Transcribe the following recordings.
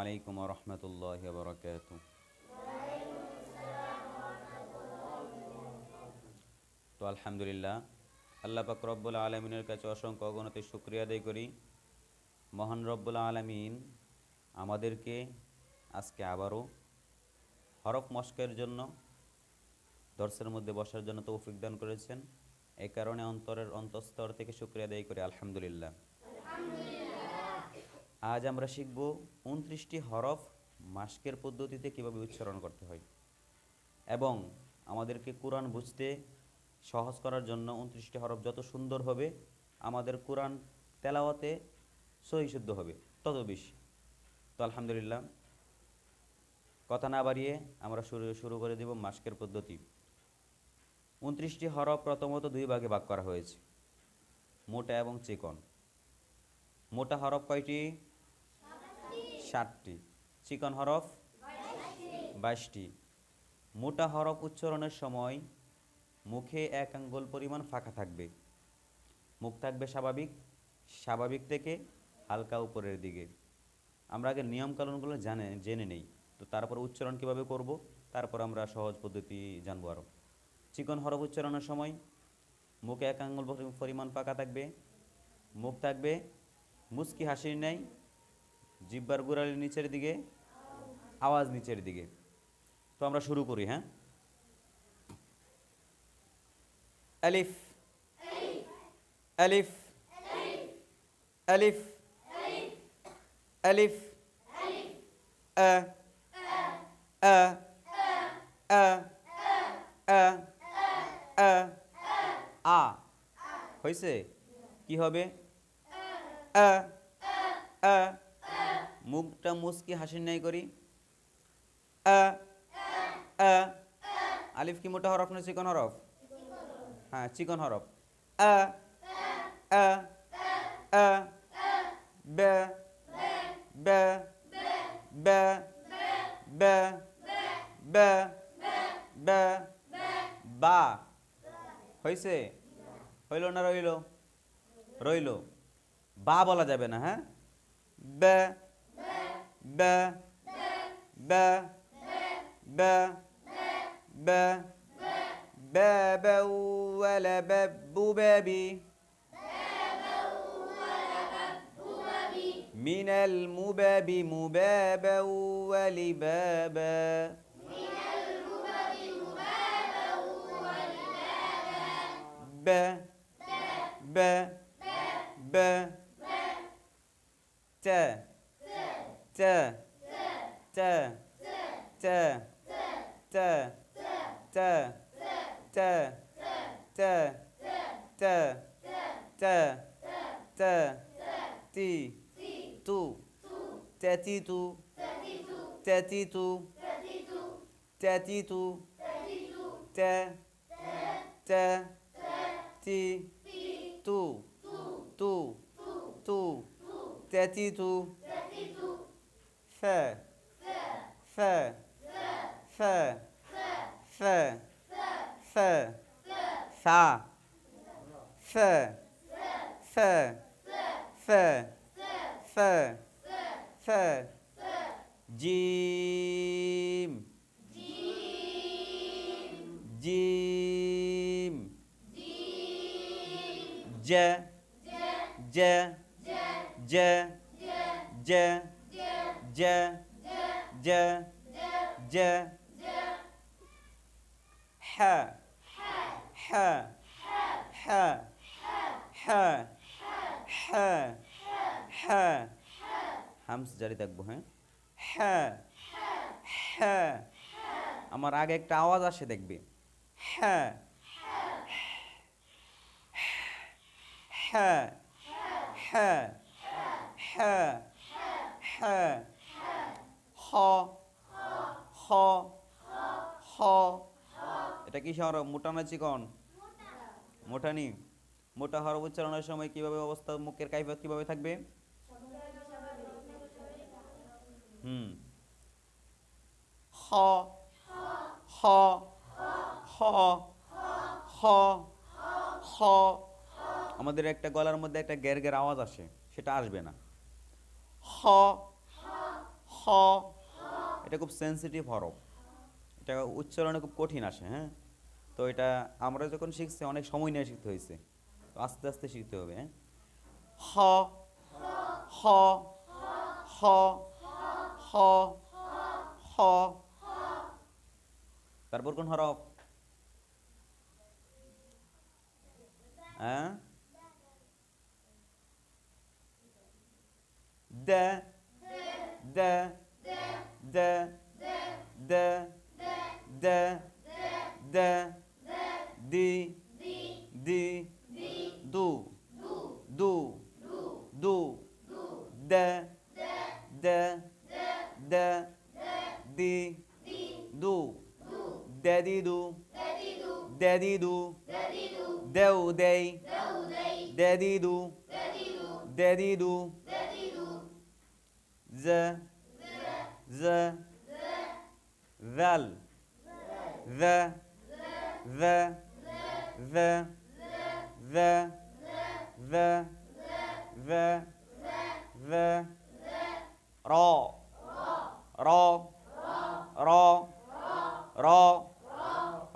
আলাইকুম রহমতুল্লাহ বরকাত। তো আলহামদুলিল্লাহ, আল্লাহ পাক রব্বুল আলমিনের কাছে অসংখ্য অগণতে শুক্রিয়া আদায় করি। মহান রব্বুল আলমিন আমাদেরকে আজকে আবারও হরফ মস্কের জন্য দর্শের মধ্যে বসার জন্য তৌফিক দান করেছেন। এই কারণে অন্তরের অন্তঃস্তর থেকে শুক্রিয়া আদায় করি, আলহামদুলিল্লাহ। আজ আমরা শিখব উনত্রিশটি হরফ মাস্কের পদ্ধতিতে কীভাবে উচ্চারণ করতে হয়। এবং আমাদেরকে কোরআন বুঝতে সহজ করার জন্য উনত্রিশটি হরফ যত সুন্দর হবে, আমাদের কোরআন তেলাওয়াতে সহিশুদ্ধ হবে, তত বেশি। তো আলহামদুলিল্লাহ, কথা না বাড়িয়ে আমরা শুরু শুরু করে দেব মাস্কের পদ্ধতি। উনত্রিশটি হরফ প্রথমত দুই ভাগে ভাগ করা হয়েছে, মোটা এবং চিকন। মোটা হরফ কয়টি? ষাটটি চিকন হরফ? বাইশটি। মোটা হরফ উচ্চারণের সময় মুখে এক আঙ্গুল পরিমাণ ফাঁকা থাকবে। মুখ থাকবে স্বাভাবিক স্বাভাবিক থেকে হালকা উপরের দিকে। আমরা আগে নিয়মকানুনগুলো জানে, জেনে নেই। তো তারপর উচ্চারণ কীভাবে করব? তারপর আমরা সহজ পদ্ধতি জানব আরও চিকন হরফ উচ্চারণের সময় মুখে এক আঙ্গুল পরিমাণ ফাঁকা থাকবে। মুখ থাকবে, মুচকি হাসির নেয় জিব্বার গোড়ালির নিচের দিকে, আওয়াজ নিচের দিকে। তো আমরা শুরু করি হ্যাঁ? আলিফ আলিফ আলিফ আলিফ আ আ। হয়েছে কি হবে? আ আ মুখটা মুসকি হাসির নাই করি। আলিফ কি মোটা হরফ না চিকন হরফ? হ্যাঁ চিকন হরফ। আ বে হয়েছে হইল না রইল? রইল। বা বলা যাবে না হ্যাঁ? ب ب ب ب ب بابا ولا باب بابي. من المباب مبابا ولبابا. من المباب مبابا ولبابا ب ب ب ت. c c c c c c c c c c t tu jadi tu jadi tu jadi tu c c ti tu tu tu jadi tu jadi tu F F F F F F F F F F Jim Jim J J J J J ज ज ज ह ह ह ह ह ह हम जरी দেখবো হ্যাঁ হ্যাঁ হ্যাঁ আমার আগে একটা আওয়াজ আসে দেখবে হ্যাঁ হ্যাঁ হ্যাঁ হ্যাঁ হ্যাঁ হ হ হ এটা কি হরফ মোটা না চিকন? মোটানি। মোটা হরফ উচ্চারণের সময় কীভাবে অবস্থা, মুখের কাইফিয়ত কীভাবে থাকবে? হুম। হ হ হ হ হ আমাদের একটা গলার মধ্যে একটা গ্যার গ্যার আওয়াজ আসে, সেটা আসবে না। হ হ। এটা খুব সেন্সিটিভ হরফ এটা উচ্চারণে খুব কঠিন আসে হ্যাঁ? তো এটা আমরা যখন শিখছি, অনেক সময় নিয়ে শিখতে হয়েছে। আস্তে আস্তে শিখতে হবে হ্যাঁ? তারপর কোন হরফ? হ্যাঁ د د de de de de de, de, do, do, do, do de de de, do, dedido, de, de, dedido, de, de, ذا ذل ذا ذا ذا ذا ذا ذا ذا را را را را را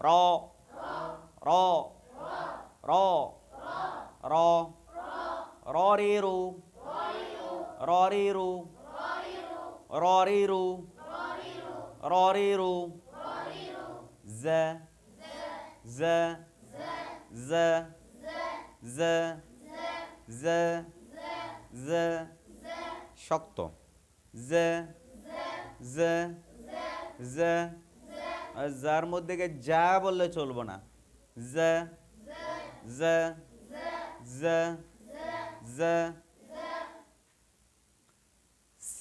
را را را راء. را ররিরু ররিরু জ জ জ জ জ জ শক্ত জ জ জ যার মধ্যে যা বললে চলবো না জ জ জ জ স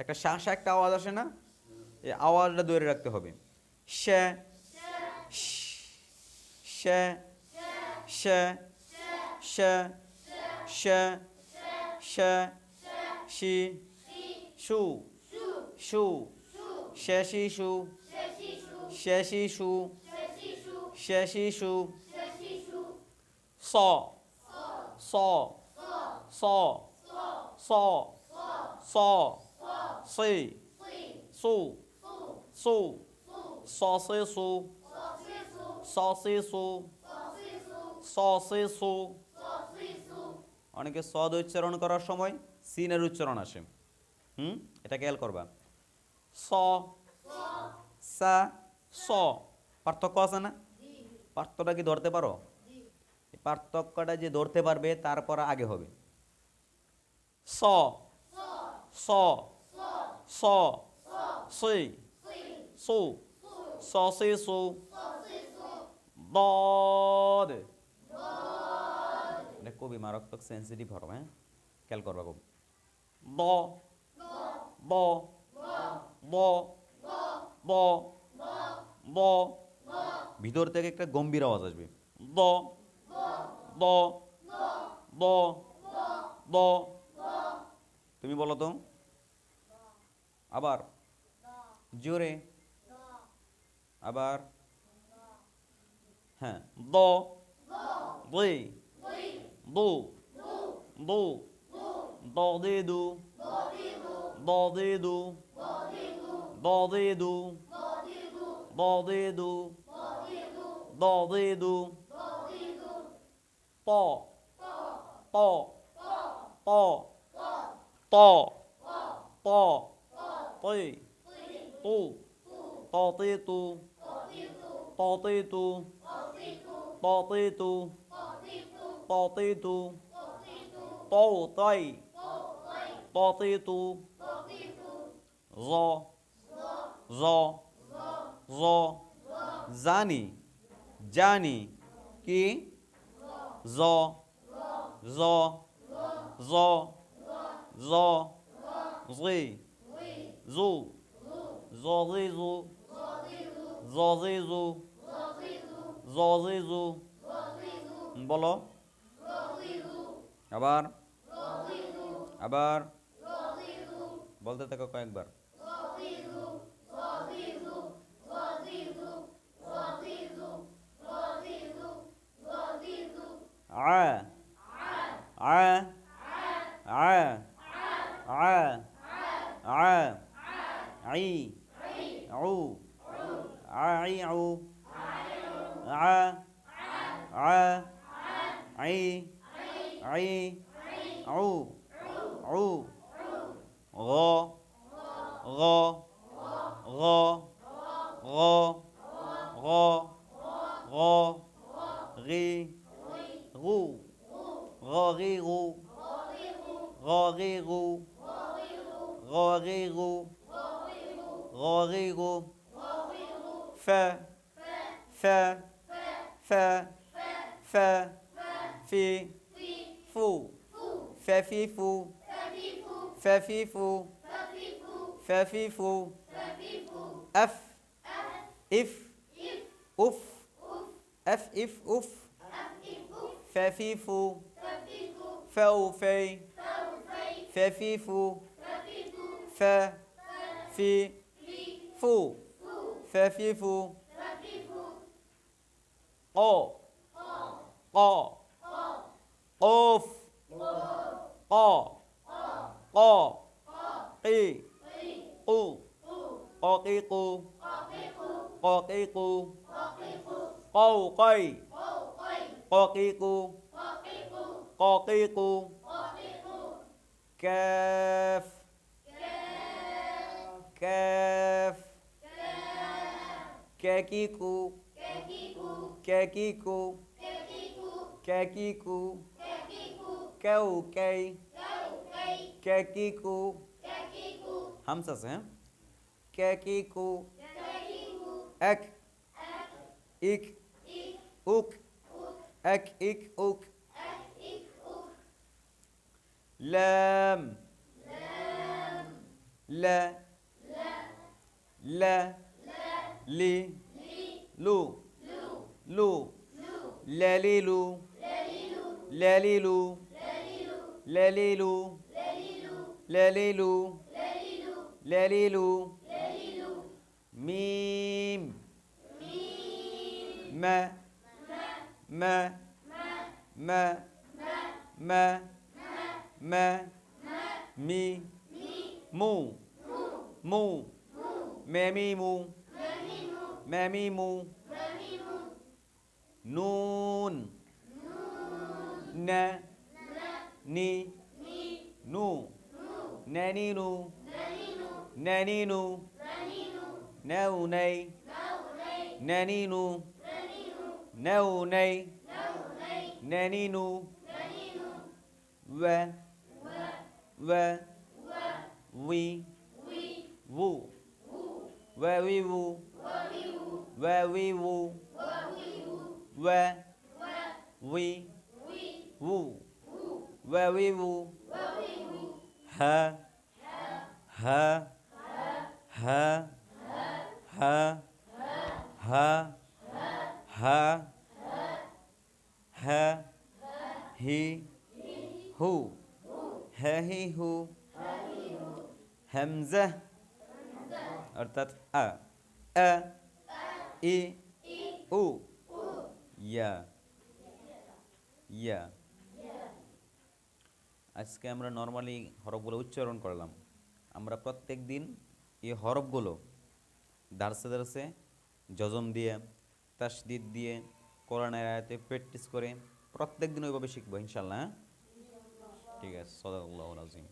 একটা শা শা একটা আওয়াজ আসে না? এই আওয়াজটা ধরে রাখতে হবে। শ্যা শ্যা শ্যা শ্যা শ্যা শ্যা she, shoe shoe শ্যাশি shoe শ্যাশি shoe শ্যাশি saw saw saw saw saw C সু সু স সে সু স সে সু স সে সু অনেকে সদ উচ্চারণ করার সময় সিনের উচ্চারণ আসে। হুম? এটা খেয়াল করবা। স, সা, স। পার্থক্য আছে না? পার্থক্যটা কি ধরতে পারো? পার্থক্যটা যে ধরতে পারবে, তারপর আগে হবে। স স। স সই সু স সে সু দদ এটা খুবই মারাত্মক সেন্সিটিভ হরফ হ্যাঁ খেয়াল করবা খুব দ দ দ দ দ ভিতর থেকে একটা গম্ভীর আওয়াজ আসবে দ দ দ দ তুমি বলো তো আবার জোরে আবার হ্যাঁ দ দুই দু দু দ দে দু দ দে দু দ দে দু দ দে দু দ দে দু প প প ত ত তৈ তু ত তে طي طو طاطيط طاطيط طاطيط طاطيط طوطي طاطيط ظا ظا ظا জানি জানি কি জ জ জ জ জি জজি জু জজি জু বলো আবার আবার বলতে থাকো কয়েকবার আ আ আ আ আ عي عو عي عو ع ع عي عي عو عو غ غ غ غ غ غ غي غو غغيغو غغيغو غغيغو غاغيغو ف ف ف ف في فو ففي فو ففي فو ففي فو اف اف اف اف اف اف ففي فو فو في fu, fe fi fu, o, o, of, o, o, i, u, o. Ki ku, o. Ki o, câu cây, o. Ki ku, o. Ki ku, kef, kef, كاكيكو كاكيكو كاكيكو كوكي كاكيكو همسة صهم كاكيكو أك إك أك أك إك أك لام لا لا لا li lu lu lalilu lalilu lalilu lalilu lalilu mim ma. Ma. Ma. Ma. Ma. Mi. Mu. Mu. Memimu Memimu. Memimu. Nun. Nun. Na. Na. Ni. Ni. Nu. Nu. Naninu. Naninu. Naninu. Naninu. Naunay. Naunay. Naninu. Naninu. Naunay. Naunay. Naninu. Naninu. Wa. Wa. Wa. Wa. We. We. Vu. Vu. Wa we vu. वेवीवू वे वी वू वेवीवू ह ह ह ह ह ह ह ही हु है ही हु हमज़ अर्थात अ अ ই উ ইয়া ইয়া আজকে আমরা নর্মালি হরফগুলো উচ্চারণ করলাম। আমরা প্রত্যেক দিন এই হরফগুলো দার্সে দার্সে যজম দিয়ে, তাসদিদ দিয়ে, কোরআনের আয়াতে প্র্যাকটিস করে প্রত্যেক দিন ওইভাবে শিখব ইনশাল্লাহ হ্যাঁ? ঠিক আছে সদাল্লাহ আজিম